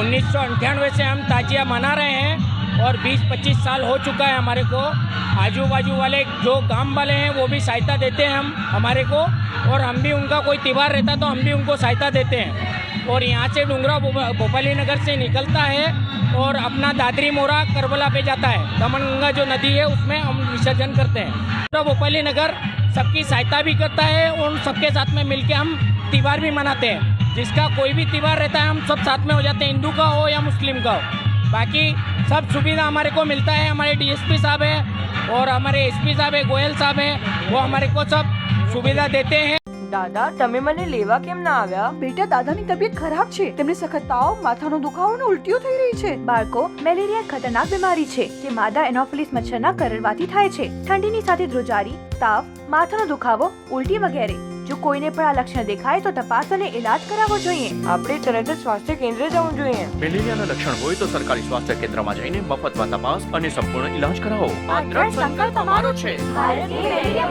उन्नीस से हम ताजिया मना रहे हैं और 20-25 साल हो चुका है हमारे को। आजू बाजू वाले जो गाँव वाले हैं, वो भी सहायता देते हैं हम, हमारे को। और हम भी उनका कोई त्यौहार रहता तो हम भी उनको सहायता देते हैं। और यहाँ से डूंगरा भोपाली नगर से निकलता है और अपना दादरी मोरा करबला पे जाता है। दमनगंगा जो नदी है, उसमें हम विसर्जन करते हैं। डूंगरा भोपाली नगर सबकी सहायता भी करता है और सबके साथ में मिलके हम त्यौहार भी मनाते हैं। जिसका कोई भी त्यौहार रहता है हम सब साथ में हो जाते हैं हिंदू का हो या मुस्लिम का हो बाकी सब सुविधा हमारे को मिलता है हमारे डीएसपी साहब है और हमारे एसपी साहब है गोयल साहब है वो हमारे को सब सुविधा देते हैं દાદા તમે મને લેવા કેમ ના આવ્યા બેટા દાદાની તબિયત ખરાબ છે તેમને સખત તાવ માથાનો દુખાવો અને ઉલટીઓ થઈ રહી છે બાળકો મેલેરિયા ખતરનાક બીમારી છે જે માદા એનોફિલિસ મચ્છરના કરડવાથી થાય છે ઠંડીની સાથે ધ્રુજારી તાવ માથાનો દુખાવો ઉલટી વગેરે જો કોઈને પણ આ લક્ષણ દેખાય તો તપાસ અને ઇલાજ કરાવવો જોઈએ. આપણે તરત જ સ્વાસ્થ્ય કેન્દ્ર જવું જોઈએ. મેલેરિયાના લક્ષણ હોય તો સરકારી સ્વાસ્થ્ય કેન્દ્રમાં જઈને મફતમાં તપાસ અને સંપૂર્ણ ઈલાજ કરાવો. આ ત્રણ સંકલ્પ તમારો છે. ભારતની મેલેરિયા